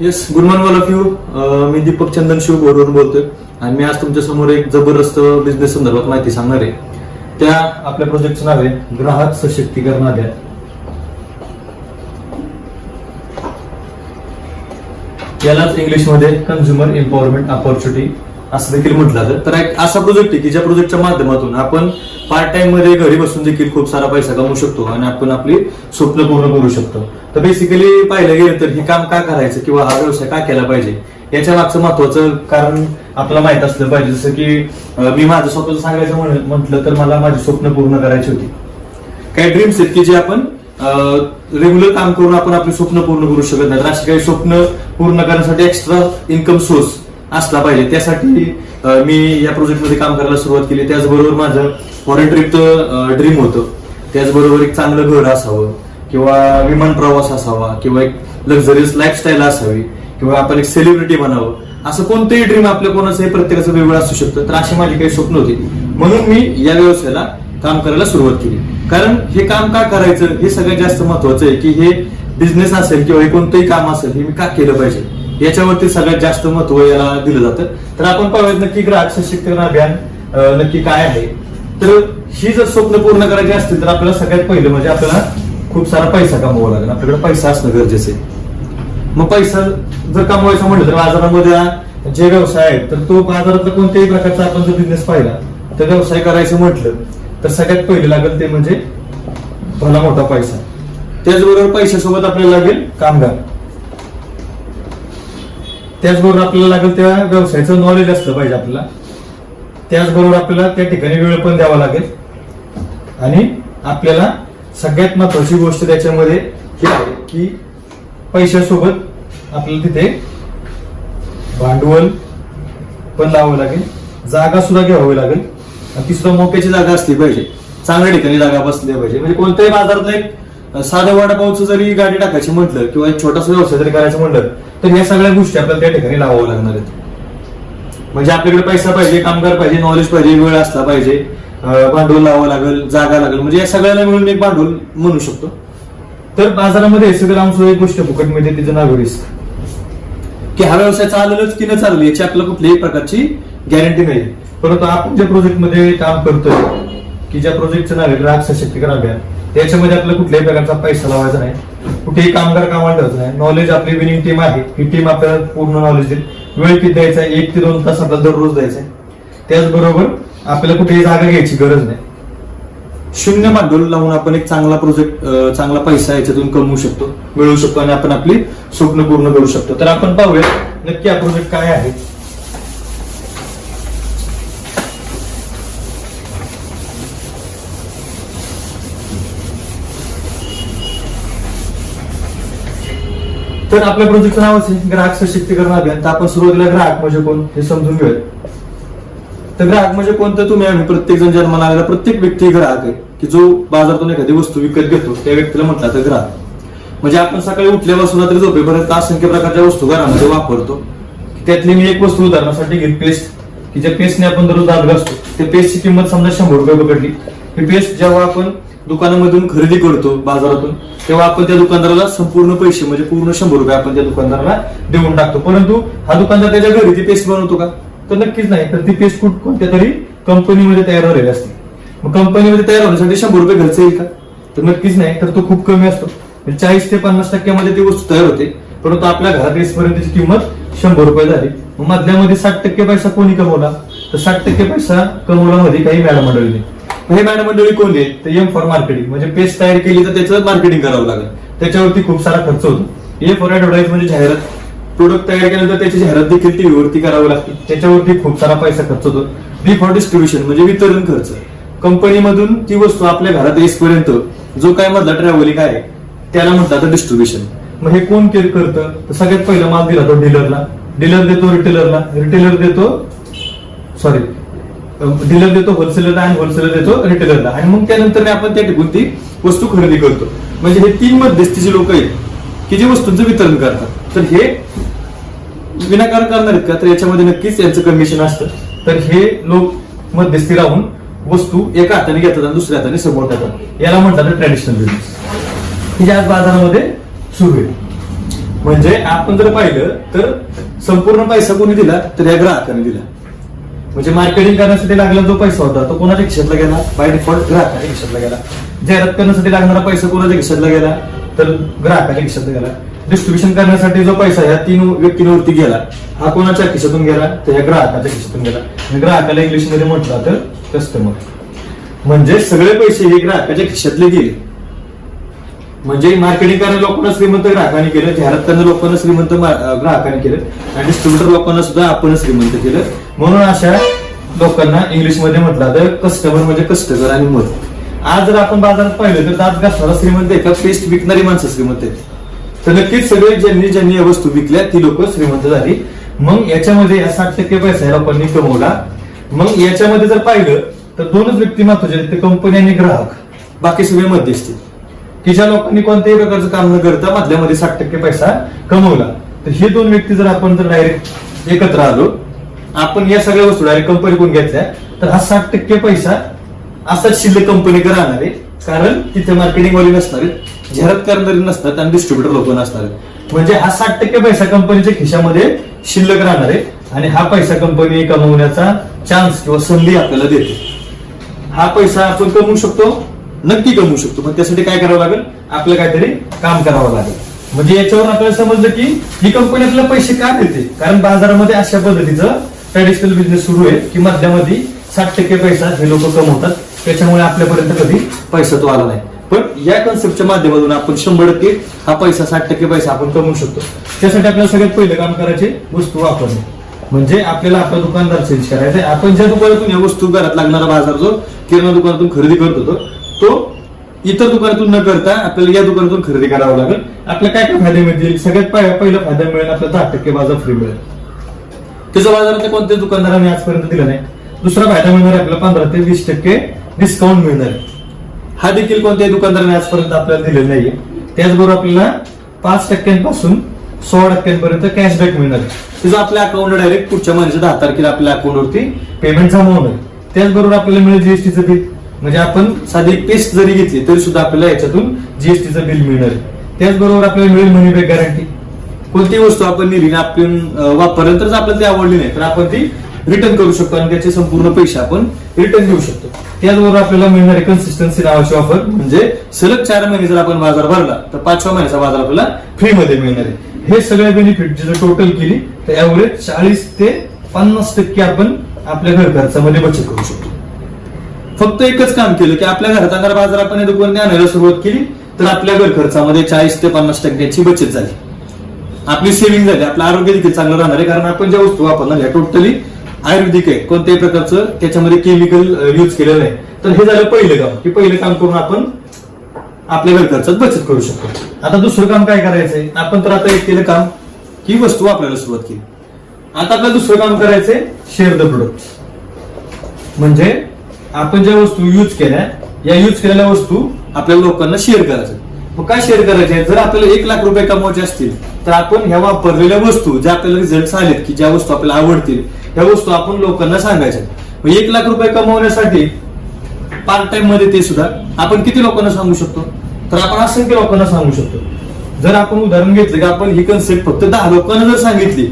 Yes good morning all of you मी दीपक चंदन शिव बोरवरून बोलतोय. आणि मी आज तुमच्यासमोर एक जबरदस्त बिझनेस संदर्भात माहिती सांगणार आहे. त्या आपल्या प्रोजेक्टचं नाव आहे ग्राहक सशक्तीकरण अभियान. यालाच इंग्लिशमध्ये कन्झ्युमर एम्पॉवरमेंट ऑपॉर्च्युनिटी असं देखील म्हटलं जातं. तर एक असा प्रोजेक्ट आहे की ज्या प्रोजेक्टच्या माध्यमातून आपण पार्ट टाइममध्ये घरी बसून देखील खूप सारा पैसा कमवू शकतो आणि आपण आपली स्वप्न पूर्ण करू शकतो. तर बेसिकली पाहिलं गेलं तर हे काम का करायचं किंवा हा व्यवसाय का केला पाहिजे? याच्या मागचं महत्वाचं कारण आपल्याला माहीत असलं पाहिजे. जसं की मी माझं स्वतःच सांगायचं म्हटलं तर मला माझी स्वप्न पूर्ण करायची होती. काही ड्रीम्स आहेत की जे आपण रेग्युलर काम करून आपण आपली स्वप्न पूर्ण करू शकत नाही. तर अशी काही स्वप्न पूर्ण करण्यासाठी एक्स्ट्रा इन्कम सोर्स असला पाहिजे. त्यासाठी मी या प्रोजेक्टमध्ये काम करायला सुरुवात केली. त्याचबरोबर माझं फॉरेन ट्रिपचं ड्रीम होतं. त्याचबरोबर एक चांगलं घर असावं किंवा विमान प्रवास असावा किंवा एक लक्झरियस लाईफस्टाईल असावी किंवा आपण एक सेलिब्रिटी बनावं. असं कोणतंही ड्रीम आपल्या कोणाचं हे प्रत्येकाचं वेगळं असू शकतं. तर अशी माझी काही स्वप्न होती. म्हणून मी या व्यवसायाला काम करायला सुरुवात केली. कारण हे काम का करायचं? हे सगळ्यात जास्त महत्वाचं आहे की हे बिझनेस असेल किंवा हे कोणतंही काम असेल हे मी का केलं पाहिजे? याच्यावरती सगळ्यात जास्त महत्त्व याला दिलं जातं. तर आपण पाहूयात नक्की ग्राहक सशक्तीकरण अभियान नक्की काय आहे. तर ही जर स्वप्न पूर्ण करायची असतील तर आपल्याला सगळ्यात पहिलं म्हणजे आपल्याला खूप सारा पैसा कमवावा लागेल. आपल्याकडे पैसा असणं गरजेचं आहे. मग पैसा जर कमवायचा म्हटलं तर बाजारामध्ये जे व्यवसाय आहेत तर तो बाजारातला कोणत्याही प्रकारचा आपण जर बिझनेस पाहिला तर व्यवसाय करायचं म्हटलं तर सगळ्यात पहिले लागेल ते म्हणजे भला मोठा पैसा. त्याचबरोबर पैशासोबत आपल्याला लागेल कामगार. त्याचबरोबर आपल्याला लागेल त्या व्यवसायाचं नॉलेज असलं पाहिजे आपल्याला. त्याचबरोबर आपल्याला त्या ठिकाणी वेळ पण द्यावा लागेल. आणि आपल्याला सगळ्यात महत्वाची गोष्ट त्याच्यामध्ये ही आहे की पैशासोबत आपल्याला तिथे भांडवल पण लावावं लागेल. जागा सुद्धा घ्यावी लागेल. आणि ती सुद्धा मोक्याची जागा असली पाहिजे. चांगल्या ठिकाणी जागा बसली पाहिजे. म्हणजे कोणत्याही बाजारात एक साधं वडापावचं जरी गाडी टाकायची म्हटलं किंवा एक छोटासा व्यवसाय जरी करायचं म्हटलं तर ह्या सगळ्या गोष्टी आपल्याला त्या ठिकाणी लावावं लागणार आहेत. म्हणजे आपल्याकडे पैसा पाहिजे कामगार पाहिजे नॉलेज पाहिजे वेळ असला पाहिजे भांडवल लावावं लागेल जागा लागेल म्हणजे या सगळ्याला मिळून एक भांडवल म्हणू शकतो. तर बाजारामध्ये सगळं आमचं सुद्धा एक गोष्ट फुकट मिळते तिचं नाव रिस्क की हा व्यवसाय चाललंच की न चालेल याची आपल्याला कुठल्याही प्रकारची गॅरंटी नाही. परंतु आपण ज्या प्रोजेक्टमध्ये काम करतोय की ज्या प्रोजेक्टचं नाव आहे ग्राहक सशक्तीकरण अभियान त्याच्यामध्ये आपल्याला कुठल्याही प्रकारचा पैसा लावायचा नाही. कुठेही कामगार कामाला ठेवायचं नाही. नॉलेज आपली विनिंग टीम आहे. ही टीम आपल्याला पूर्ण नॉलेज देईल. वेळ किती द्यायचा आहे? एक ते दोन तास आपल्याला दररोज द्यायचा आहे. त्याचबरोबर आपल्याला कुठेही जागा घ्यायची गरज नाही. शून्य भांडवल लावून आपण एक चांगला प्रोजेक्ट चांगला पैसा याच्यातून कमवू शकतो. मिळवू शकतो आणि आपण आपली स्वप्न पूर्ण करू शकतो. तर आपण पाहूया नक्की हा प्रोजेक्ट काय आहे. तर आपल्या प्रोजेक्टचं नाव असेल ग्राहक सशक्तीकरण अभियान. तर आपण सुरुवातीला ग्राहक म्हणजे कोण हे समजून घेऊयात. तर ग्राहक म्हणजे कोणतं? तुम्ही आम्ही प्रत्येक जण जन्माला आलेला प्रत्येक व्यक्ती ग्राहक आहे. की जो बाजारातून एखादी वस्तू विकत घेतो त्या व्यक्तीला म्हटला तर ग्राहक. म्हणजे आपण सकाळी उठल्यापासून रात्री झोपेपर्यंत असंख्य प्रकारच्या वस्तू घरामध्ये वापरतो. त्यातली मी एक वस्तू उदाहरणासाठी घेत पेस्ट. की ज्या पेस्टने आपण दररोज दात घासतो त्या पेस्टची किंमत समजा शंभर रुपये पकडली. ही पेस्ट जेव्हा आपण दुकानामधून खरेदी करतो बाजारातून तेव्हा आपण त्या दुकानदाराला संपूर्ण पैसे म्हणजे पूर्ण शंभर रुपये आपण त्या दुकानदाराला देऊन टाकतो. परंतु हा दुकानदार त्याच्या घरी ती पेस्ट बनवतो का? तर नक्कीच नाही. तर ती पेस्ट कुठ कोणत्या तरी कंपनीमध्ये तयार झालेली असते. मग कंपनीमध्ये तयार होण्यासाठी शंभर रुपये खर्च येईल का? तर नक्कीच नाही. तर तो खूप कमी असतो. म्हणजे चाळीस ते पन्नास टक्क्यामध्ये ती वस्तू तयार होते. परंतु आपल्या घरात येईपर्यंतची किंमत शंभर रुपये झाली. मग मधल्यामध्ये साठ टक्के पैसा कोणी कमवला? तर साठ टक्के पैसा कमवल्यामध्ये काही मॅडम मंडळीने हे मॅडम मंडळी कोण आहेत? तर एम फॉर मार्केटिंग म्हणजे पेस्ट तयार केली तर त्याचं मार्केटिंग करावं लागेल. त्याच्यावरती खूप सारा खर्च होतो. ए फॉर ऍडव्हर्टाईज म्हणजे जाहिरात. प्रोडक्ट तयार केल्यानंतर त्याची जाहिरात देखील टीव्हीवरती करावी लागते. त्याच्यावरती खूप सारा पैसा खर्च होतो. डी फॉर डिस्ट्रीब्युशन म्हणजे वितरण खर्च. कंपनीमधून ती वस्तू आपल्या घरात येईपर्यंत जो काय मधला ट्रॅव्हलिंग आहे त्याला म्हणतात डिस्ट्रीब्युशन मग हे कोण केअर करतं? तर सगळ्यात पहिला माल दिला तो डीलरला डीलर देतो रिटेलरला रिटेलर देतो सॉरी डीलर देतो होलसेलरला आणि होलसेलर देतो रिटेलरला आणि मग त्यानंतर आपण त्या टिकून ती वस्तू खरेदी करतो. म्हणजे हे तीन मध्यस्थीचे लोक आहेत की जे वस्तूंचं वितरण करतात. तर हे विनाकारण करणार आहेत का? तर याच्यामध्ये नक्कीच यांचं कमिशन असतं. तर हे लोक मध्यस्थी राहून वस्तू एका हाताने घेतात आणि दुसऱ्या हाताने समोर देतात याला म्हणतात ट्रॅडिशनल बिझनेस ही आज बाजारामध्ये सुरू आहे. म्हणजे आपण जर पाहिलं तर संपूर्ण पैसा कोणी दिला तर या ग्राहकाने दिला. म्हणजे मार्केटिंग करण्यासाठी लागला जो पैसा होता तो कोणाच्या खिशातला गेला? बाय डिफॉल्ट ग्राहकाच्या खिशातला गेला. जाहिरात करण्यासाठी लागणारा पैसा कोणाच्या खिशातला गेला? तर ग्राहकाच्या खिशातला गेला. डिस्ट्रीब्युशन करण्यासाठी जो पैसा या तीन व्यक्तींवरती गेला हा कोणाच्या खिशातून गेला? तर या ग्राहकाच्या खिशातून गेला. ग्राहकाला इंग्लिशमध्ये म्हटलं तर कस्टमर म्हणजे सगळे पैसे हे ग्राहकाच्या खिशातले गेले. म्हणजे मार्केटिंग करणाऱ्या लोकांना श्रीमंत ग्राहकांनी केलं जाहिरात करणाऱ्या लोकांना श्रीमंत ग्राहकांनी केलं आणि डिस्ट्रीब्युटर लोकांना सुद्धा आपण श्रीमंत केलं. म्हणून अशा लोकांना इंग्लिशमध्ये म्हटलं तर कस्टमर म्हणजे कस्टमर आणि मत. आज जर आपण बाजारात पाहिलं तर दात घासणारा श्रीमंत आहे का? पेस्ट विकणारी माणसं श्रीमंत आहेत. तर नक्कीच सगळे ज्यांनी ज्यांनी या वस्तू विकल्या ती लोक श्रीमंत झाली. मग याच्यामध्ये या साठ टक्के पैसा लोकांनी कमवला. मग याच्यामध्ये जर पाहिलं तर दोनच व्यक्ती महत्त्वाचे ते कंपनी आणि ग्राहक. बाकी सगळे मध्यस्थी. की ज्या लोकांनी कोणत्याही प्रकारचं काम न करता मधल्यामध्ये साठ टक्के पैसा कमवला तर हे दोन व्यक्ती जर आपण जर डायरेक्ट एकत्र आलो आपण या सगळ्या वस्तू डायरेक्ट कंपनी कोण घेतल्या तर हा साठ टक्के पैसा असाच शिल्लक कंपनीकडे राहणार आहे. कारण तिथे मार्केटिंग वाली नसणार आहेत जाहिरात करणारी नसतात आणि डिस्ट्रीब्युटर लोक नसणार आहेत. म्हणजे हा साठ टक्के पैसा कंपनीच्या खिशामध्ये शिल्लक राहणार आहे आणि हा पैसा कंपनी कमवण्याचा चान्स किंवा संधी आपल्याला देते. हा पैसा आपण कमवू शकतो नक्की कमवू शकतो. पण त्यासाठी काय करावं लागेल? आपलं काहीतरी काम करावं लागेल. म्हणजे याच्यावर आपल्याला समजलं की ही कंपनी आपल्याला पैसे का देते? कारण बाजारामध्ये अशा पद्धतीचं ट्रॅडिशनल बिझनेस सुरू आहे की मध्यामध्ये साठ टक्के पैसा हे लोक कमवतात. त्याच्यामुळे आपल्यापर्यंत कधी पैसा तो आला नाही. पण या कन्सेप्टच्या माध्यमातून आपण शंभर टक्के हा पैसा साठ टक्के पैसा आपण कमवू शकतो. त्यासाठी आपल्याला सगळ्यात पहिलं काम करायचे वस्तू वापरणे. म्हणजे आपल्याला आपला दुकानदार चेंज करायचा आपण ज्या दुकानातून या वस्तू घरात लागणारा बाजार जो किराणा दुकानातून खरेदी करत होतो तो इतर दुकानातून न करता आपल्याला या दुकानातून खरेदी करावं लागेल. आपल्याला काय काय फायदे मिळतील सगळ्यात पहिला फायदा मिळेल आपल्याला दहा टक्के बाजार फ्री मिळेल. त्याचा बाजारात कोणत्याच दुकानदाराने आजपर्यंत दिला नाही. दुसरा फायदा मिळणार आहे आपल्याला पंधरा ते वीस टक्के डिस्काउंट मिळणार आहे. हा देखील कोणत्याही दुकानदाराने आजपर्यंत आपल्याला दिलेला नाहीये. त्याचबरोबर आपल्याला पाच टक्क्यांपासून सोळा टक्क्यांपर्यंत कॅशबॅक मिळणार त्याचा आपल्या अकाउंट डायरेक्ट पुढच्या महिन्याच्या दहा तारखेला आपल्या अकाउंटवरती पेमेंट जमा होणार त्याचबरोबर आपल्याला मिळेल जीएसटीचं बिल. म्हणजे आपण साधी पेस्ट जरी घेतली तरी सुद्धा आपल्याला याच्यातून जीएसटीचं बिल मिळणार आहे. त्याचबरोबर आपल्याला मिळेल मनी बॅक गॅरंटी कोणती वस्तू आपण नेली आपण वापरलं तर आपल्याला ती आवडली नाही. तर आपण ती रिटर्न करू शकतो आणि त्याचे संपूर्ण पैसे आपण रिटर्न घेऊ शकतो. त्याचबरोबर आपल्याला मिळणारी कन्सिस्टन्सी नावाची ऑफर म्हणजे सलग चार महिने जर आपण बाजार भरला तर पाचव्या महिन्याचा बाजार आपल्याला फ्री मध्ये मिळणार आहे. हे सगळे बेनिफिट जर टोटल केली तर ऍव्हरेज चाळीस ते पन्नास टक्के आपण आपल्या घर खर्चामध्ये बचत करू शकतो. फक्त एकच काम केलं की आपल्या घराचा आणणारा बाजार आपण या आणायला सुरुवात केली तर आपल्या घर खर्चामध्ये चाळीस ते पन्नास टक्क्याची बचत झाली. आपली सेव्हिंग झाली आपलं आरोग्य देखील चांगलं राहणार आहे कारण आपण ज्या वस्तू वापरणार ह्या टोटली आयुर्वेदिक आहे. कोणत्याही प्रकारचं त्याच्यामध्ये केमिकल युज केलेलं नाही. तर हे झालं पहिलं काम की पहिलं काम करून आपण आपल्या घर खर्चात बचत करू शकतो. आता दुसरं काम काय करायचंय? आपण तर आता एक केलं काम ही वस्तू वापरायला सुरुवात केली. आता आपल्याला दुसरं काम करायचंय शेअर द प्रोडक्ट म्हणजे आपण ज्या वस्तू युज केल्या या युज केलेल्या वस्तू आपल्या लोकांना शेअर करायचं. मग काय शेअर करायचे जर आपल्याला एक लाख रुपये कमवायचे असतील तर आपण ह्या वापरलेल्या वस्तू ज्या आपल्याला रिझल्ट आलेत की ज्या वस्तू आपल्याला आवडतील ह्या वस्तू आपण लोकांना सांगायच्या. मग एक लाख रुपये कमवण्यासाठी पार्ट टाइममध्ये ते सुद्धा आपण किती लोकांना सांगू शकतो? तर आपण असंख्य लोकांना सांगू शकतो. जर आपण उदाहरण घेतलं की आपण ही कन्सेप्ट फक्त दहा लोकांना जर सांगितली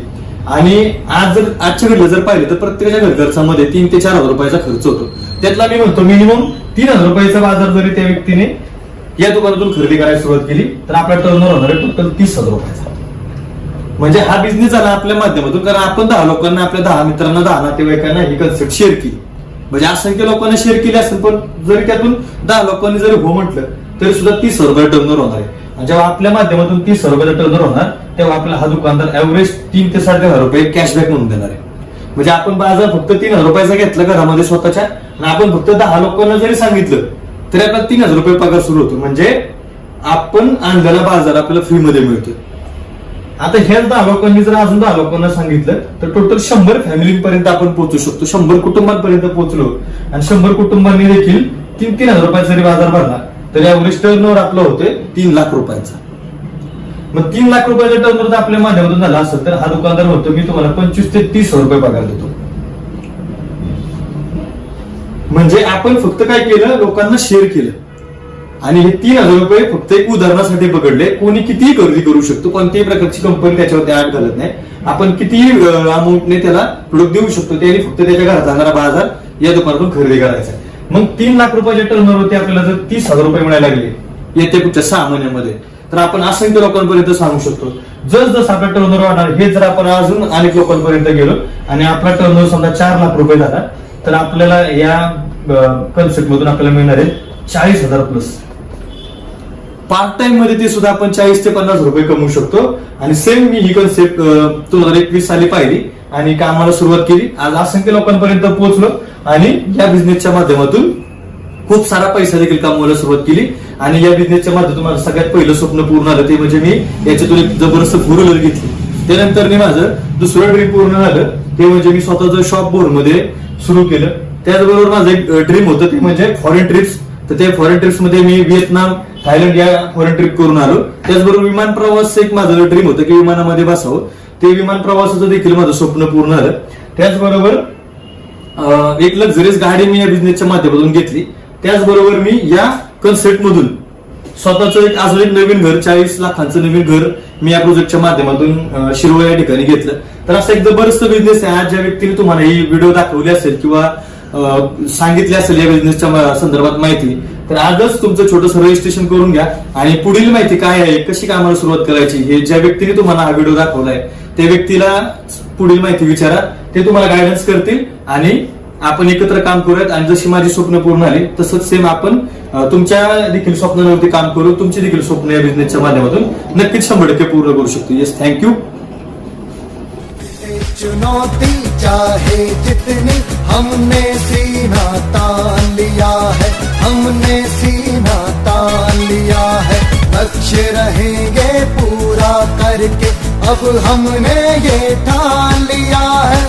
आणि आज जर आजच्या घडलं जर पाहिलं तर प्रत्येकाच्या घरखर्चामध्ये तीन ते चार हजार रुपयाचा खर्च होतो. त्यातला मी म्हणतो मिनिमम तीन हजार रुपयाचा बाजार जरी त्या व्यक्तीने या दुकानातून खरेदी करायला सुरुवात केली तर आपला टर्नओव्हर होणार आहे टोटल तीस हजार रुपयाचा. म्हणजे हा बिझनेस झाला आपल्या माध्यमातून कारण आपण दहा लोकांना आपल्या दहा मित्रांना दहा नातेवाईकांना ही कन्सेप्ट शेअर केली. म्हणजे असंख्य लोकांना शेअर केली असेल पण जरी त्यातून दहा लोकांनी जरी हो म्हटलं तरी सुद्धा तीस हजार रुपये टर्नओव्हर होणार आहे. आणि जेव्हा आपल्या माध्यमातून तीस हजार रुपयाचा टर्नओव्हर होणार तेव्हा आपला हा दुकानदार एव्हरेज तीन ते साडे हजार रुपये कॅशबॅक म्हणून देणार आहे. म्हणजे आपण बाजार फक्त तीन हजार रुपयाचा घेतला घरामध्ये स्वतःच्या आणि आपण फक्त दहा लोकांना जरी सांगितलं तरी आपला तीन हजार रुपये पगार सुरू होतो. म्हणजे आपण आणलेला बाजार आपल्याला फ्रीमध्ये मिळतो आता ह्याच दहा लोकांनी जर अजून दहा लोकांना सांगितलं तर टोटल शंभर फॅमिलीपर्यंत आपण पोहोचू शकतो. शंभर कुटुंबांपर्यंत पोहोचलो. आणि शंभर कुटुंबांनी देखील तीन तीन हजार रुपयाचा जरी बाजार भरला तरी ऍव्हरेज टर्नओव्हर आपलं होते तीन लाख रुपयाचा. मग तीन लाख रुपयाचा टर्नवर जर आपल्या माध्यमातून झाला असेल तर हा दुकानदार म्हणतो मी तुम्हाला पंचवीस ते तीस हजार रुपये पगार देतो. म्हणजे आपण फक्त काय केलं? लोकांना शेअर केलं. आणि हे तीन हजार रुपये फक्त एक उदाहरणासाठी पकडले. कोणी कितीही खरेदी करू शकतो कोणत्याही प्रकारची कंपनी त्याच्यावरती ऍड घालत नाही. आपण कितीही अमाऊंटने त्याला प्रोडक्ट देऊ शकतो त्याने फक्त त्याच्या घरात जाणारा बाजार या दुकानातून खरेदी करायचा आहे. मग तीन लाख रुपयाच्या टर्नवरती आपल्याला जर तीस हजार रुपये मिळायला लागले येत्या पुढच्या सहा महिन्यामध्ये तर आपण असंख्य लोकांपर्यंत सांगू शकतो. जस जस आपला टर्नओव्हर वाढणार हे जर आपण अजून अनेक लोकांपर्यंत गेलो आणि आपला टर्नओव्हर समजा चार लाख रुपये झाला तर आपल्याला या कन्सेप्ट मधून आपल्याला मिळणार आहे चाळीस हजार प्लस पार्ट टाइममध्ये ते सुद्धा आपण चाळीस ते पन्नास रुपये कमवू शकतो. आणि सेम मी ही कन्सेप्ट दोन हजार एकवीस साली पाहिली आणि कामाला सुरुवात केली. आज असंख्य लोकांपर्यंत पोहोचलो आणि या बिझनेसच्या माध्यमातून खूप सारा पैसा देखील कमवायला सुरुवात केली. आणि या बिझनेसच्या माध्यमातून माझं सगळ्यात पहिलं स्वप्न पूर्ण आलं ते म्हणजे मी याच्यातून एक जबरदस्त फोर व्हीलर घेतली. त्यानंतर मी माझं दुसरं ड्रीम पूर्ण झालं. ते म्हणजे मी स्वतःचं शॉप बोर्डमध्ये सुरू केलं. त्याचबरोबर माझं एक ड्रीम होतं ते म्हणजे फॉरेन ट्रिप्स तर ते फॉरेन ट्रिप्समध्ये मी व्हिएतनाम थायलंड या फॉरेन ट्रिप करून आलो. त्याचबरोबर विमान प्रवास एक माझं ड्रीम होतं की विमानामध्ये बसावं. ते विमान प्रवासाचं देखील माझं स्वप्न पूर्ण झालं. त्याचबरोबर एक लक्झरियस गाडी मी या बिझनेसच्या माध्यमातून घेतली. त्याचबरोबर मी या कन्सेप्ट मधून स्वतःच एक अजून एक नवीन घर चाळीस लाखांचं नवीन घर मी या प्रोजेक्टच्या माध्यमातून अं, शिरवळ या ठिकाणी घेतलं. तर असं एक बरंच बिझनेस आहे. आज ज्या व्यक्तीने तुम्हाला ही व्हिडिओ दाखवली असेल किंवा सांगितले सांगितली असेल या बिझनेसच्या संदर्भात माहिती तर आजच तुमचं छोटंसं रजिस्ट्रेशन करून घ्या. आणि पुढील माहिती काय आहे कशी कामाला सुरुवात करायची हे ज्या व्यक्तीने तुम्हाला हा व्हिडिओ दाखवलाय त्या व्यक्तीला पुढील माहिती विचारा. ते तुम्हाला गायडन्स करतील आणि आपण एकत्र काम करूयात आणि जशी माझी स्वप्न पूर्ण झाली तसंच सेम आपण तुमच्या देखील स्वप्नांवरती काम करू तुमची देखील स्वप्न या बिझनेसच्या माध्यमातून नक्कीच शंभर टक्के पूर्ण करू शकतो. येस थँक्यू चुनौती चाहे जितनी हमने सीना तान लिया है हमने सीना तान लिया है। लक्ष्य रहेंगे पूरा करके अब हमने ये ठान लिया है।